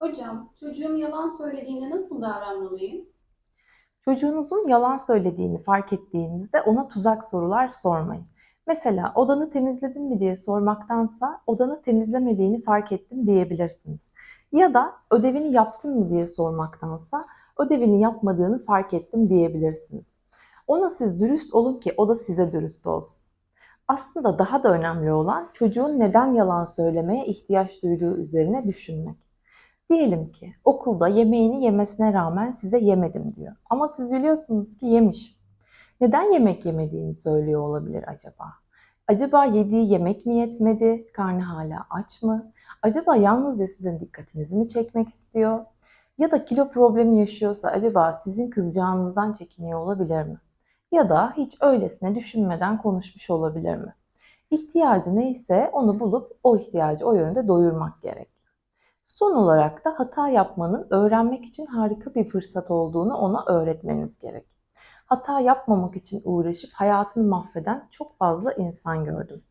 Hocam, çocuğum yalan söylediğinde nasıl davranmalıyım? Çocuğunuzun yalan söylediğini fark ettiğinizde ona tuzak sorular sormayın. Mesela odanı temizledin mi diye sormaktansa odanı temizlemediğini fark ettim diyebilirsiniz. Ya da ödevini yaptın mı diye sormaktansa ödevini yapmadığını fark ettim diyebilirsiniz. Ona siz dürüst olun ki o da size dürüst olsun. Aslında daha da önemli olan çocuğun neden yalan söylemeye ihtiyaç duyduğu üzerine düşünmek. Diyelim ki okulda yemeğini yemesine rağmen size yemedim diyor. Ama siz biliyorsunuz ki yemiş. Neden yemek yemediğini söylüyor olabilir acaba? Acaba yediği yemek mi yetmedi? Karnı hala aç mı? Acaba yalnızca sizin dikkatinizi mi çekmek istiyor? Ya da kilo problemi yaşıyorsa acaba sizin kızacağınızdan çekiniyor olabilir mi? Ya da hiç öylesine düşünmeden konuşmuş olabilir mi? İhtiyacı neyse onu bulup o ihtiyacı o yönde doyurmak gerek. Son olarak da hata yapmanın öğrenmek için harika bir fırsat olduğunu ona öğretmeniz gerek. Hata yapmamak için uğraşıp hayatını mahveden çok fazla insan gördüm.